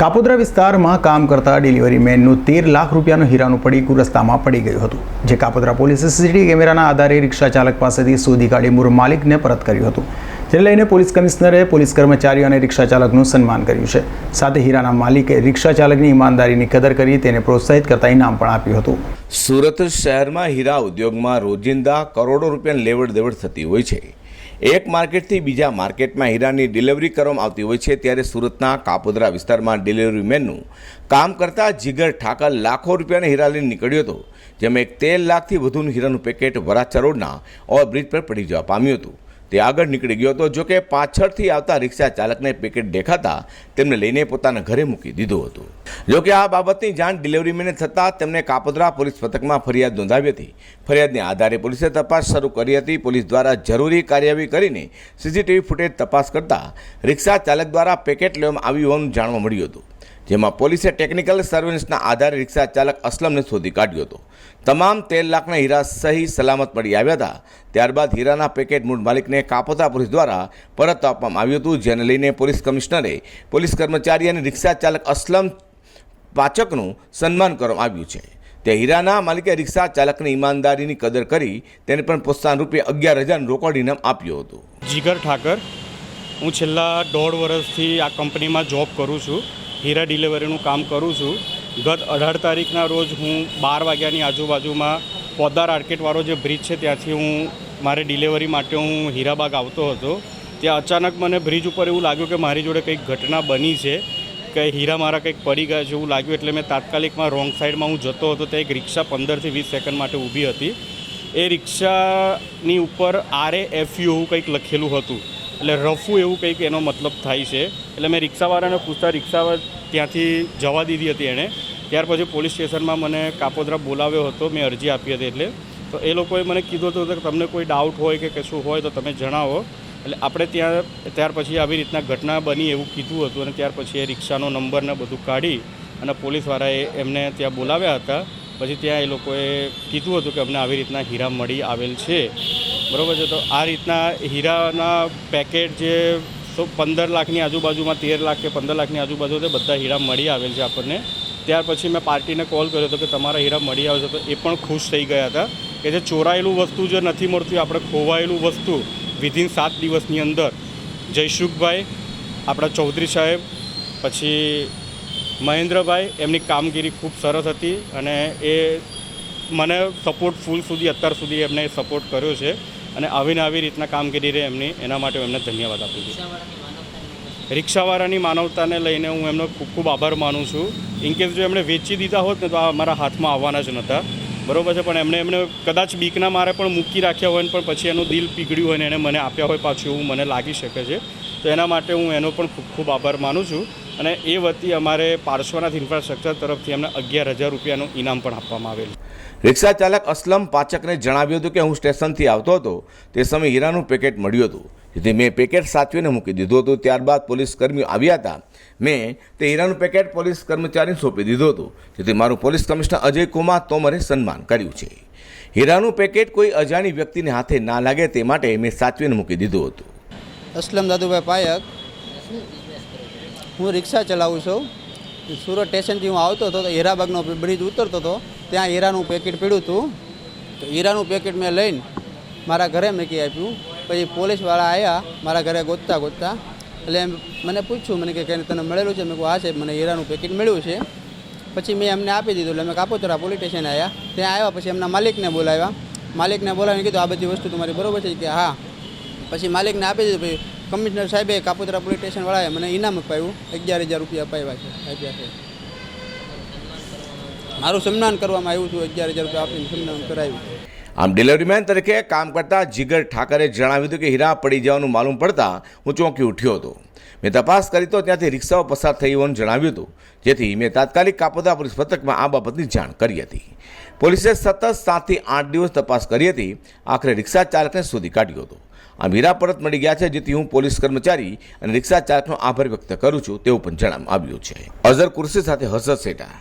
કાપોદ્રા વિસ્તારમાં કામ કરતા ડિલિવરી મેનનું તેર લાખ રૂપિયાનું હીરાનું પડીકું રસ્તામાં પડી ગયું હતું, જે કાપોદ્રા પોલીસે સીસીટીવી કેમેરાના આધારે રિક્ષા ચાલક પાસેથી શોધી કાઢી મૂળ માલિકને પરત કર્યું હતું. જેને લઈને પોલીસ કમિશનરે પોલીસ કર્મચારીઓ અને રિક્ષા ચાલકનું સન્માન કર્યું છે. સાથે હીરાના માલિકે રિક્ષા ચાલકની ઈમાનદારીની કદર કરી તેને પ્રોત્સાહિત કરતા ઇનામ પણ આપ્યું હતું. સુરત શહેરમાં હીરા ઉદ્યોગમાં રોજિંદા કરોડો રૂપિયાની લેવડ દેવડ થતી હોય છે. એક માર્કેટથી બીજા માર્કેટમાં હીરાની ડિલિવરી કરવામાં આવતી હોય છે, ત્યારે સુરતના કાપોદરા વિસ્તારમાં ડિલિવરી મેનનું કામ કરતા જીગર ઠાકર લાખો રૂપિયાના હીરા લઈને નીકળ્યો હતો, જેમાં એક તેર લાખથી વધુનું હીરાનું પેકેટ વરાછા રોડના ઓવરબ્રિજ પર પડી જવા પામ્યું હતું. તે આગળ નીકળી ગયો હતો, જોકે પાછળથી આવતા રિક્ષા ચાલકને પેકેટ દેખાતા તેમને લઈને પોતાના ઘરે મૂકી દીધું હતું. જોકે આ બાબતની જાણ ડિલિવરી મેને થતાં તેમને કાપોદ્રા પોલીસ મથકમાં ફરિયાદ નોંધાવી હતી. ફરિયાદને આધારે પોલીસે તપાસ શરૂ કરી હતી. પોલીસ દ્વારા જરૂરી કાર્યવાહી કરીને સીસીટીવી ફૂટેજ તપાસ કરતાં રિક્ષા ચાલક દ્વારા પેકેટ લેવામાં આવ્યું હોવાનું જાણવા મળ્યું હતું. જેમાં પોલીસે ટેકનિકલ સર્વેલન્સના આધારે રિક્ષા ચાલક અસલમને શોધી કાઢ્યો હતો. તમામ તેર લાખના હીરા સહી સલામત મળી આવ્યા હતા. ત્યારબાદ હીરાના પેકેટ મૂળ માલિકને કાપોતા પોલીસ દ્વારા પરત આપવામાં આવ્યું હતું, જેને લઈને પોલીસ કમિશનરે પોલીસ કર્મચારી અને રિક્ષા ચાલક અસલમ પાચકનું સન્માન કરવામાં આવ્યું છે. તે હીરાના માલિકે રિક્ષા ચાલકની ઈમાનદારીની કદર કરી તેને પણ પ્રોત્સાહન રૂપે અગિયાર હજારનું રોકડ ઇનામ આપ્યું હતું. જીગર ઠાકર, હું છેલ્લા દોઢ વર્ષથી આ કંપનીમાં જોબ કરું છું. હીરા ડિલિવરીનું કામ કરું છું. ગત અઢાર તારીખના રોજ હું બાર વાગ્યાની આજુબાજુમાં પોદાર આર્કેટવાળો જે બ્રિજ છે ત્યાંથી હું મારે ડિલિવરી માટે હું હીરાબાગ આવતો હતો. ત્યાં અચાનક મને બ્રિજ ઉપર એવું લાગ્યું કે મારી જોડે કંઈક ઘટના બની છે, કે હીરા મારા કંઈક પડી ગયા છે એવું લાગ્યું એટલે મેં તાત્કાલિકમાં રોંગ સાઈડમાં હું જતો હતો. ત્યાં એક રિક્ષા પંદરથી વીસ સેકન્ડ માટે ઊભી હતી. એ રિક્ષાની ઉપર આર એ એફ કંઈક લખેલું હતું. એટલે રફું એવું કંઈક એનો મતલબ થાય છે. એટલે મેં રિક્ષાવાળાને પૂછતા રિક્ષાવાળા ત્યાંથી જવા દીધી હતી એણે. ત્યાર પછી પોલીસ સ્ટેશનમાં મને કાપોદ્રા બોલાવ્યો હતો. મેં અરજી આપી હતી એટલે. તો એ લોકોએ મને કીધું હતું કે તમને કોઈ ડાઉટ હોય કે કશું હોય તો તમે જણાવો. એટલે આપણે ત્યાં, ત્યાર પછી આવી રીતના ઘટના બની એવું કીધું હતું અને ત્યાર પછી એ રિક્ષાનો નંબર ને બધું કાઢી અને પોલીસવાળાએ એમને ત્યાં બોલાવ્યા હતા. પછી ત્યાં એ લોકોએ કીધું હતું કે અમને આવી રીતના હીરા મળી આવેલ છે. બરાબર છે? તો આ રીતના હીરાના પેકેટ જે તો પંદર લાખની આજુબાજુમાં તેર લાખ કે પંદર લાખની આજુબાજુ તે બધા હીરા મળી આવેલ છે આપણને. ત્યાર પછી મેં પાર્ટીને કોલ કર્યો હતો કે તમારા હીરા મળી આવે છે, તો એ પણ ખુશ થઈ ગયા હતા કે જે ચોરાયેલું વસ્તુ જે નથી મળતું, આપણે ખોવાયેલું વસ્તુ વિધિન સાત દિવસની અંદર. જયસુખભાઈ, આપણા ચૌધરી સાહેબ, પછી મહેન્દ્રભાઈ, એમની કામગીરી ખૂબ સરસ હતી અને એ મને સપોર્ટ ફૂલ સુધી, અત્યાર સુધી એમને સપોર્ટ કર્યો છે. અને આવીને આવી રીતના કામગીરી રહે એમની એના માટે એમને ધન્યવાદ આપું છું. રિક્ષાવાળાની માનવતાને લઈને હું એમનો ખૂબ ખૂબ આભાર માનું છું. ઇનકેસ જો એમણે વેચી દીધા હોત ને તો આ મારા હાથમાં આવવાના જ નહોતા. બરોબર છે પણ એમણે એમને કદાચ બીકના મારે પણ મૂકી રાખ્યા હોય ને પણ પછી એનું દિલ પીગળ્યું હોય ને એને મને આપ્યા હોય પાછું એવું મને લાગી શકે છે. તો એના માટે હું એનો પણ ખૂબ ખૂબ આભાર માનું છું. અને એ વતી અમારે પાર્શ્વનાથ ઇન્ફ્રાસ્ટ્રક્ચર તરફથી એમને અગિયાર હજાર રૂપિયાનું ઇનામ પણ આપવામાં આવેલું. રિક્ષા ચાલક અસલમ પાચકને જણાવ્યું હતું કે હું સ્ટેશનથી આવતો હતો. તે સમયે હીરાનું પેકેટ મળ્યું હતું. જેથી મેં પેકેટ સાચવીને મૂકી દીધું હતું. ત્યારબાદ પોલીસ કર્મીઓ આવ્યા હતા. મેં તે હીરાનું પેકેટ પોલીસ કર્મચારીને સોંપી દીધું હતું. જેથી મારું પોલીસ કમિશનર અજય કુમાર તોમરે સન્માન કર્યું છે. હીરાનું પેકેટ કોઈ અજાણી વ્યક્તિને હાથે ના લાગે તે માટે મેં સાચવીને મૂકી દીધું હતું. અસલમ દાદુભાઈ પાયક. હું રિક્ષા ચલાવું છું. સુરત સ્ટેશનથી હું આવતો હતો તો હીરાબાગનો બ્રિજ ઉતરતો હતો. ત્યાં હીરાનું પેકેટ પીડ્યું હતું. તો હીરાનું પેકેટ મેં લઈને મારા ઘરે મૂકી આપ્યું. પછી પોલીસવાળા આવ્યા મારા ઘરે ગોતતા ગોતતા. એટલે એમ મને પૂછ્યું, મને કે કંઈ તને મળેલું છે? મેં કહું આ છે, મને હીરાનું પેકેટ મળ્યું છે. પછી મેં એમને આપી દીધું, એટલે અમે કાપોતરા પોલીસ સ્ટેશન આવ્યા ત્યાં આવ્યા પછી એમના માલિકને બોલાવ્યા. માલિકને બોલાવીને કીધું, આ બધી વસ્તુ તમારી બરોબર છે? કે, હા. પછી માલિકને આપી દીધું પછી કમિશનર સાહેબે કાપોદ્રા પોલીસ સ્ટેશનવાળાએ મને ઇનામ અપાવ્યું અગિયાર હજાર રૂપિયા અપાવ્યા છે, આપ્યા છે. મારું સન્માન કરવામાં આવ્યું હતું, અગિયાર હજાર રૂપિયા આપીને સન્માન કરાવ્યું આમ ડિલિવરીમેન તરીકે કામ કરતા જીગર ઠાકરે જણાવ્યું હતું કે હીરા પડી જવાનું માલુમ પડતા હું ચોંકી ઉઠ્યો હતો. મેં તપાસ કરી તો ત્યાંથી રિક્ષાઓ પસાર થઈ હોવાનું જણાવ્યું હતું. જેથી મેં તાત્કાલિક કાપોદા પોલીસ મથકમાં આ બાબતની જાણ કરી હતી. પોલીસે સતત સાતથી આઠ દિવસ તપાસ કરી હતી. આખરે રિક્ષા ચાલકને શોધી કાઢ્યો હતો. આમ હીરા પરત મળી ગયા છે, જેથી હું પોલીસ કર્મચારી અને રિક્ષા ચાલકનો આભાર વ્યક્ત કરું છું, તેવું પણ જણાવવામાં આવ્યું છે. અઝર કુર્સી સાથે હસર સેટા.